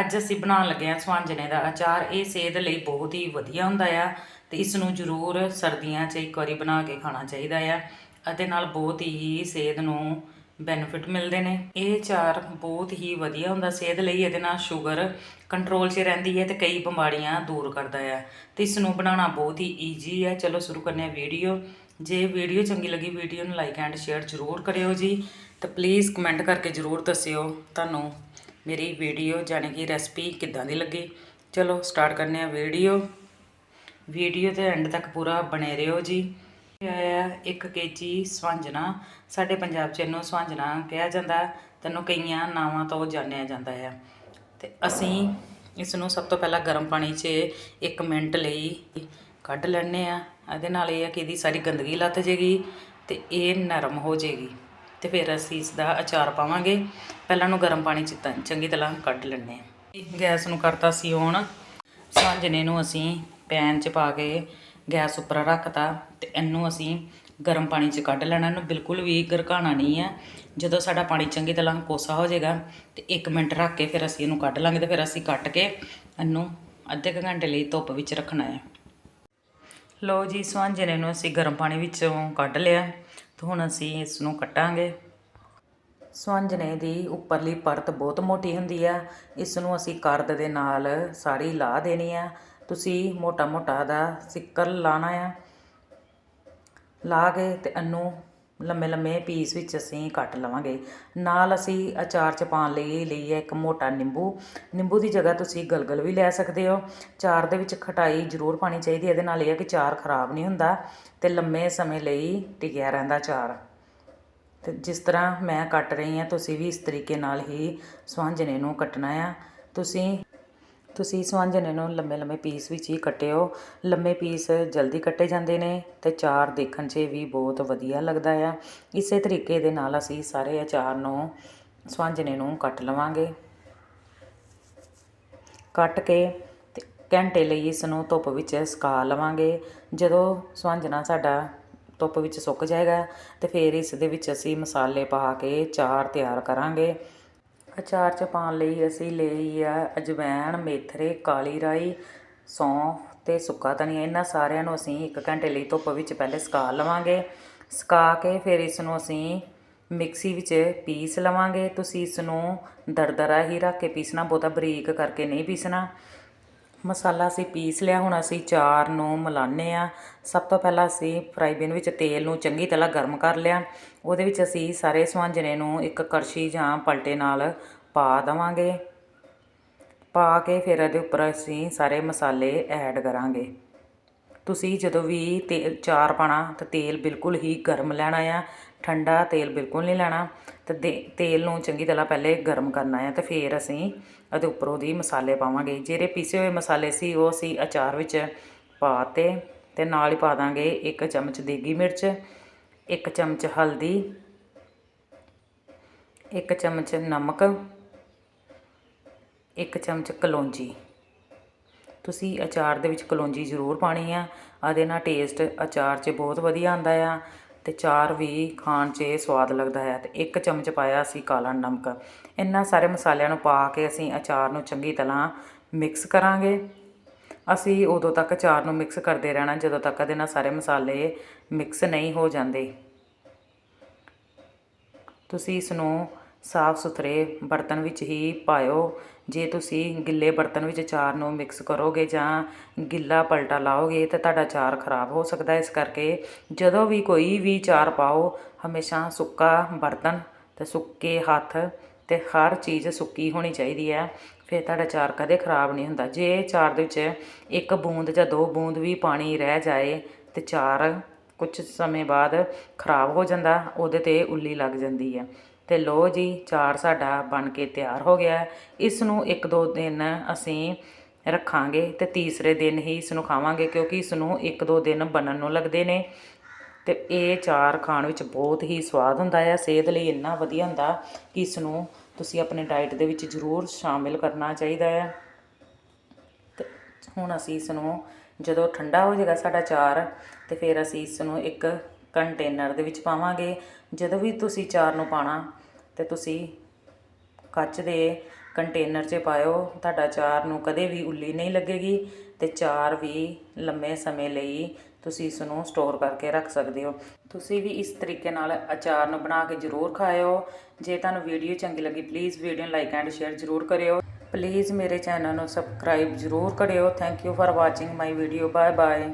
ਅੱਜ ਅਸੀਂ ਬਣਾਉਣ ਲੱਗੇ ਹਾਂ ਸਵਾਂਜਣੇ ਦਾ ਅਚਾਰ। ਇਹ ਸਿਹਤ ਲਈ ਬਹੁਤ ਹੀ ਵਧੀਆ ਹੁੰਦਾ ਆ ਤੇ ਇਸ ਨੂੰ ਜ਼ਰੂਰ ਸਰਦੀਆਂ 'ਚ ਇੱਕ ਵਾਰੀ ਬਣਾ ਕੇ ਖਾਣਾ ਚਾਹੀਦਾ ਆ ਅਤੇ ਨਾਲ ਬਹੁਤ ਹੀ ਸਿਹਤ ਨੂੰ ਬੈਨੀਫਿਟ ਮਿਲਦੇ ਨੇ। ਇਹ ਅਚਾਰ ਬਹੁਤ ਹੀ ਵਧੀਆ ਹੁੰਦਾ, ਸਿਹਤ ਲਈ ਇਹਦੇ ਨਾਲ ਸ਼ੂਗਰ ਕੰਟਰੋਲ 'ਚ ਰਹਿੰਦੀ ਹੈ ਤੇ ਕਈ ਬਿਮਾਰੀਆਂ ਦੂਰ ਕਰਦਾ ਆ। ਤੇ ਇਸ ਨੂੰ ਬਣਾਉਣਾ ਬਹੁਤ ਹੀ ਈਜ਼ੀ ਹੈ ਚਲੋ ਸ਼ੁਰੂ ਕਰਨੇ ਆ ਵੀਡੀਓ ਜੇ ਵੀਡੀਓ ਚੰਗੀ ਲੱਗੀ ਵੀਡੀਓ ਨੂੰ ਲਾਈਕ ਐਂਡ ਸ਼ੇਅਰ ਜ਼ਰੂਰ ਕਰਿਓ ਜੀ। ਤੇ ਪਲੀਜ਼ ਕਮੈਂਟ ਕਰਕੇ ਜ਼ਰੂਰ ਦੱਸਿਓ। ਤੁਹਾਨੂੰ ਮੇਰੀ ਵੀਡੀਓ ਜਾਣੀ ਕਿ ਰੈਸਪੀ ਕਿੱਦਾਂ ਦੀ ਲੱਗੀ? ਚਲੋ ਸਟਾਰਟ ਕਰਨੇ ਆ ਵੀਡੀਓ। ਵੀਡੀਓ ਤੇ ਐਂਡ ਤੱਕ ਪੂਰਾ ਬਣੇ ਰਹੋ ਜੀ। ਇਹ ਆਇਆ 1 ਕੇਜੀ ਸਵੰਜਣਾ ਸਾਡੇ ਪੰਜਾਬ 'ਚ ਇਹਨੂੰ ਸਵੰਜਣਾ ਕਿਹਾ ਜਾਂਦਾ। ਤੈਨੂੰ ਕਈਆਂ ਨਾਵਾਂ ਤੋਂ ਜਾਣਿਆ ਜਾਂਦਾ ਹੈ। ਤੇ ਅਸੀਂ ਇਸ ਨੂੰ ਸਭ ਤੋਂ ਪਹਿਲਾਂ ਗਰਮ ਪਾਣੀ 'ਚ 1 ਮਿੰਟ ਲਈ ਕੱਢ ਲੈਣੇ ਆ ਇਹਦੇ ਨਾਲ ਇਹ ਆ ਕਿ ਇਹਦੀ ਸਾਰੀ ਗੰਦਗੀ ਲੱਥ ਜੇਗੀ ਤੇ ਇਹ ਨਰਮ ਹੋ ਜੇਗੀ। ਤੇ ਫਿਰ ਅਸੀਂ ਇਸ ਦਾ ਅਚਾਰ ਪਾਵਾਂਗੇ। ਪਹਿਲਾਂ ਨੂੰ ਗਰਮ ਪਾਣੀ 'ਚ ਤਾਂ ਚੰਗੀ ਤਰ੍ਹਾਂ ਕੱਢ ਲੈਣੇ ਆ ਗੈਸ ਨੂੰ ਕਰਤਾ ਸੀ ਔਨ। ਸਾਂਝਣੇ ਨੂੰ ਅਸੀਂ ਪੈਨ 'ਚ ਪਾ ਕੇ ਗੈਸ ਉੱਪਰ ਰੱਖਤਾ ਤੇ ਇਹਨੂੰ ਅਸੀਂ ਗਰਮ ਪਾਣੀ 'ਚ ਕੱਢ ਲੈਣਾ। ਇਹਨੂੰ ਬਿਲਕੁਲ ਵੀ ਗਰਕਾਣਾ ਨਹੀਂ ਹੈ ਜਦੋਂ ਸਾਡਾ ਪਾਣੀ ਚੰਗੀ ਤਰ੍ਹਾਂ ਕੋਸਾ ਹੋ ਜਾਏਗਾ ਤੇ 1 ਮਿੰਟ ਰੱਖ ਕੇ ਫਿਰ ਅਸੀਂ ਇਹਨੂੰ ਕੱਢ ਲਾਂਗੇ ਤੇ ਫਿਰ ਅਸੀਂ ਕੱਟ ਕੇ ਇਹਨੂੰ ਅੱਧੇ ਕੁ ਘੰਟੇ ਲਈ ਧੁੱਪ ਵਿੱਚ ਰੱਖਣਾ ਹੈ। ਲੋ ਜੀ ਸਵਾਂਜਣੇ ਨੂੰ ਅਸੀਂ ਗਰਮ ਪਾਣੀ ਵਿੱਚੋਂ ਕੱਢ ਲਿਆ। ਤੇ ਹੁਣ ਅਸੀਂ ਇਸ ਨੂੰ ਕੱਟਾਂਗੇ ਸਵੰਜਨੇ ਦੀ ਉੱਪਰਲੀ ਪਰਤ ਬਹੁਤ ਮੋਟੀ ਹੁੰਦੀ ਆ। ਇਸ ਨੂੰ ਅਸੀਂ ਕਰਦ ਦੇ ਨਾਲ ਸਾਰੀ ਲਾ ਦੇਣੀ ਆ। ਤੁਸੀਂ ਮੋਟਾ ਮੋਟਾ ਦਾ ਸਿੱਕਲ ਲਾਣਾ ਆ। ਲਾ ਕੇ ਤੇ ਇਹਨੂੰ ਲੰਮੇ ਲੰਮੇ ਪੀਸ ਵਿੱਚ ਅਸੀਂ ਕੱਟ ਲਵਾਂਗੇ। ਨਾਲ ਅਸੀਂ ਅਚਾਰ ਚ ਪਾਉਣ ਲਈ ਲਈ ਹੈ ਇੱਕ ਮੋਟਾ ਨਿੰਬੂ। ਨਿੰਬੂ ਦੀ ਜਗ੍ਹਾ ਤੁਸੀਂ ਗਲਗਲ ਵੀ ਲੈ ਸਕਦੇ ਹੋ। ਚਾਰ ਦੇ ਵਿੱਚ ਖਟਾਈ ਜ਼ਰੂਰ ਪਾਣੀ ਚਾਹੀਦੀ ਇਹਦੇ ਨਾਲ ਇਹ ਹੈ ਕਿ ਚਾਰ ਖਰਾਬ ਨਹੀਂ ਹੁੰਦਾ ਤੇ ਲੰਮੇ ਸਮੇਂ ਲਈ ਟਿਕਿਆ ਰਹਿੰਦਾ ਚਾਰ। ਤੇ ਜਿਸ ਤਰ੍ਹਾਂ ਮੈਂ ਕੱਟ ਰਹੀ ਹਾਂ, ਤੁਸੀਂ ਵੀ ਇਸ ਤਰੀਕੇ ਨਾਲ ਹੀ ਸਵਾਂਜਣੇ ਨੂੰ ਕੱਟਣਾ ਆ। ਤੁਸੀਂ ਤੁਸੀਂ ਸਵਾਂਜਣੇ ਨੂੰ ਲੰਮੇ ਲੰਮੇ ਪੀਸ ਵਿੱਚ ਹੀ ਕੱਟਿਓ। ਲੰਮੇ ਪੀਸ ਜਲਦੀ ਕੱਟੇ ਜਾਂਦੇ ਨੇ ਤੇ ਚਾਰ ਦੇਖਣ 'ਚ ਵੀ ਬਹੁਤ ਵਧੀਆ ਲੱਗਦਾ ਆ। ਇਸੇ ਤਰੀਕੇ ਦੇ ਨਾਲ ਅਸੀਂ ਸਾਰੇ ਅਚਾਰ ਨੂੰ ਸਵਾਂਜਣੇ ਨੂੰ ਕੱਟ ਲਵਾਂਗੇ। ਕੱਟ ਕੇ ਤੇ ਘੰਟੇ ਲਈ ਇਸ ਨੂੰ ਧੁੱਪ ਵਿੱਚ ਸੁਕਾ ਲਵਾਂਗੇ। ਜਦੋਂ ਸਵਾਂਜਣਾ ਸਾਡਾ ਧੁੱਪ ਵਿੱਚ ਸੁੱਕ ਜਾਏਗਾ ਤੇ ਫਿਰ ਇਸ ਦੇ ਵਿੱਚ ਅਸੀਂ ਮਸਾਲੇ ਪਾ ਕੇ ਚਾਰ ਤਿਆਰ ਕਰਾਂਗੇ। ਅਚਾਰ ਚ ਪਾਉਣ ਲਈ ਅਸੀਂ ਲਈ ਆ ਅਜਵਾਇਣ ਮੇਥਰੇ, ਕਾਲੀ ਰਾਈ, ਸੌਂਫ ਅਤੇ ਸੁੱਕਾ ਧਨੀਆ। ਇਹਨਾਂ ਸਾਰਿਆਂ ਨੂੰ ਅਸੀਂ ਇੱਕ ਘੰਟੇ ਲਈ ਧੁੱਪ ਵਿੱਚ ਪਹਿਲੇ ਸੁਕਾ ਲਵਾਂਗੇ। ਸੁਕਾ ਕੇ ਫਿਰ ਇਸ ਨੂੰ ਅਸੀਂ ਮਿਕਸੀ ਵਿੱਚ ਪੀਸ ਲਵਾਂਗੇ। ਤੁਸੀਂ ਇਸ ਨੂੰ ਦਰਦਰਾ ਹੀ ਰੱਖ ਕੇ ਪੀਸਣਾ, ਬਹੁਤਾ ਬਰੀਕ ਕਰਕੇ ਨਹੀਂ ਪੀਸਣਾ। ਮਸਾਲਾ ਅਸੀਂ ਪੀਸ ਲਿਆ, ਹੁਣ ਅਸੀਂ ਚਾਰ, ਨੂੰ ਮਿਲਾਉਂਦੇ ਆ। ਸਭ ਤੋਂ ਪਹਿਲਾਂ ਅਸੀਂ ਫਰਾਈ ਪੈਨ ਵਿੱਚ ਤੇਲ ਨੂੰ ਚੰਗੀ ਤਰ੍ਹਾਂ ਗਰਮ ਕਰ ਲਿਆ। ਉਹਦੇ ਵਿੱਚ ਅਸੀਂ ਸਾਰੇ ਸਵਾਂਜਣੇ ਨੂੰ ਇੱਕ ਕੜਛੀ ਜਾਂ ਪਲਟੇ ਨਾਲ ਪਾ ਦਵਾਂਗੇ। ਪਾ ਕੇ ਫਿਰ ਇਹਦੇ ਉੱਪਰ ਅਸੀਂ ਸਾਰੇ ਮਸਾਲੇ ਐਡ ਕਰਾਂਗੇ। ਤੁਸੀਂ ਜਦੋਂ ਵੀ ਤੇ ਚਾਰ ਪਾਣਾ ਤਾਂ ਤੇਲ ਬਿਲਕੁਲ ਹੀ ਗਰਮ ਲੈਣਾ ਆ। ਠੰਡਾ ਤੇਲ ਬਿਲਕੁਲ ਨਹੀਂ ਲੈਣਾ। ਤੇ ਦੇ- ਤੇਲ ਨੂੰ ਚੰਗੀ ਤਰ੍ਹਾਂ ਪਹਿਲੇ ਗਰਮ ਕਰਨਾ ਆ ਤੇ ਫਿਰ ਅਸੀਂ ਉਹਦੇ ਉੱਪਰੋਂ ਦੀ ਮਸਾਲੇ ਪਾਵਾਂਗੇ। ਜਿਹੜੇ ਪੀਸੇ ਹੋਏ ਮਸਾਲੇ ਸੀ, ਉਹ ਅਸੀਂ ਅਚਾਰ ਵਿੱਚ ਪਾਤੇ ਤੇ ਨਾਲ ਹੀ ਪਾ ਦਾਂਗੇ ਇੱਕ ਚਮਚ ਦੇਗੀ ਮਿਰਚ, ਇੱਕ ਚਮਚ ਹਲਦੀ, ਇੱਕ ਚਮਚ ਨਮਕ, ਇੱਕ ਚਮਚ ਕਲੌਂਜੀ। ਤੁਸੀਂ ਅਚਾਰ ਦੇ ਵਿੱਚ ਕਲੌਂਜੀ ਜ਼ਰੂਰ ਪਾਣੀ ਆ। ਆਦੇ ਨਾਲ ਟੇਸਟ ਅਚਾਰ 'ਚ ਬਹੁਤ ਵਧੀਆ ਆਂਦਾ ਆ। ਅਤੇ ਚਾਰ ਵੀ ਖਾਣ 'ਚ ਸਵਾਦ ਲੱਗਦਾ ਹੈ ਅਤੇ ਇੱਕ ਚਮਚ ਪਾਇਆ ਅਸੀਂ ਕਾਲਾ ਨਮਕ। ਇਹਨਾਂ ਸਾਰੇ ਮਸਾਲਿਆਂ ਨੂੰ ਪਾ ਕੇ ਅਸੀਂ ਅਚਾਰ ਨੂੰ ਚੰਗੀ ਤਰ੍ਹਾਂ ਮਿਕਸ ਕਰਾਂਗੇ। ਅਸੀਂ ਉਦੋਂ ਤੱਕ ਅਚਾਰ ਨੂੰ ਮਿਕਸ ਕਰਦੇ ਰਹਿਣਾ ਜਦੋਂ ਤੱਕ ਇਹਦੇ ਨਾਲ ਸਾਰੇ ਮਸਾਲੇ ਮਿਕਸ ਨਹੀਂ ਹੋ ਜਾਂਦੇ। ਤੁਸੀਂ ਇਸ ਨੂੰ ਸਾਫ਼ ਸੁਥਰੇ ਬਰਤਨ ਵਿੱਚ ਹੀ ਪਾਇਓ। ਜੇ ਤੁਸੀਂ ਗਿੱਲੇ ਬਰਤਨ ਵਿੱਚ ਚਾਰ ਨੂੰ ਮਿਕਸ ਕਰੋਗੇ ਜਾਂ ਗਿੱਲਾ ਪਲਟਾ ਲਾਓਗੇ ਤਾਂ ਤੁਹਾਡਾ ਚਾਰ ਖਰਾਬ ਹੋ ਸਕਦਾ ਇਸ ਕਰਕੇ ਜਦੋਂ ਵੀ ਕੋਈ ਵੀ ਚਾਰ ਪਾਓ, ਹਮੇਸ਼ਾ ਸੁੱਕਾ ਬਰਤਨ ਤੇ ਸੁੱਕੇ ਹੱਥ ਤੇ ਹਰ ਚੀਜ਼ ਸੁੱਕੀ ਹੋਣੀ ਚਾਹੀਦੀ ਹੈ। ਫਿਰ ਤੁਹਾਡਾ ਚਾਰ ਕਦੇ ਖਰਾਬ ਨਹੀਂ ਹੁੰਦਾ। ਜੇ ਚਾਰ ਦੇ ਵਿੱਚ ਇੱਕ ਬੂੰਦ ਜਾਂ ਦੋ ਬੂੰਦ ਵੀ ਪਾਣੀ ਰਹਿ ਜਾਏ ਤੇ ਚਾਰ ਕੁਝ ਸਮੇਂ ਬਾਅਦ ਖਰਾਬ ਹੋ ਜਾਂਦਾ, ਉਹਦੇ ਤੇ ਉੱਲੀ ਲੱਗ ਜਾਂਦੀ ਹੈ। ਤੇ ਲੋ ਜੀ, ਚਾਰ ਸਾਡਾ ਬਣ ਕੇ ਤਿਆਰ ਹੋ ਗਿਆ। ਇਸ ਨੂੰ ਇੱਕ ਦੋ ਦਿਨ ਅਸੀਂ ਰੱਖਾਂਗੇ ਤੇ ਤੀਸਰੇ ਦਿਨ ਹੀ ਇਸ ਨੂੰ ਖਾਵਾਂਗੇ, ਕਿਉਂਕਿ ਇਸ ਨੂੰ ਇੱਕ ਦੋ ਦਿਨ ਬਣਨ ਨੂੰ ਲੱਗਦੇ ਨੇ। ਤੇ ਇਹ ਚਾਰ ਖਾਣ ਵਿੱਚ ਬਹੁਤ ਹੀ ਸਵਾਦ ਹੁੰਦਾ ਹੈ ਸਿਹਤ ਲਈ ਇੰਨਾ ਵਧੀਆ ਹੁੰਦਾ ਕਿ ਇਸ ਨੂੰ ਤੁਸੀਂ ਆਪਣੇ ਡਾਈਟ ਦੇ ਵਿੱਚ ਜ਼ਰੂਰ ਸ਼ਾਮਿਲ ਕਰਨਾ ਚਾਹੀਦਾ ਹੈ ਤੇ ਹੁਣ ਅਸੀਂ ਇਸ ਨੂੰ ਜਦੋਂ ਠੰਡਾ ਹੋ ਜਾਏਗਾ ਸਾਡਾ ਚਾਰ, ਤੇ ਫਿਰ ਅਸੀਂ ਇਸ ਨੂੰ ਇੱਕ ਕੰਟੇਨਰ ਦੇ ਵਿੱਚ ਪਾਵਾਂਗੇ। ਜਦੋਂ ਵੀ ਤੁਸੀਂ ਚਾਰ ਨੂੰ ਪਾਣਾ ਤੇ ਤੁਸੀਂ ਕੱਚ ਦੇ ਕੰਟੇਨਰ 'ਚ ਪਾਇਓ, ਤੁਹਾਡਾ ਅਚਾਰ ਨੂੰ ਕਦੇ ਵੀ ਉੱਲੀ ਨਹੀਂ ਲੱਗੇਗੀ ਤੇ ਚਾਰ ਵੀ ਲੰਮੇ ਸਮੇਂ ਲਈ ਤੁਸੀਂ ਇਸ ਨੂੰ ਸਟੋਰ ਕਰਕੇ ਰੱਖ ਸਕਦੇ ਹੋ। ਤੁਸੀਂ ਵੀ ਇਸ ਤਰੀਕੇ ਨਾਲ ਅਚਾਰ ਨੂੰ ਬਣਾ ਕੇ ਜ਼ਰੂਰ ਖਾਇਓ। ਜੇ ਤੁਹਾਨੂੰ ਵੀਡੀਓ ਚੰਗੀ ਲੱਗੀ ਪਲੀਜ਼ ਵੀਡੀਓ ਨੂੰ ਲਾਈਕ ਐਂਡ ਸ਼ੇਅਰ ਜ਼ਰੂਰ ਕਰਿਓ। ਪਲੀਜ਼ ਮੇਰੇ ਚੈਨਲ ਨੂੰ ਸਬਸਕ੍ਰਾਈਬ ਜ਼ਰੂਰ ਕਰਿਓ। Thank you for watching my video bye bye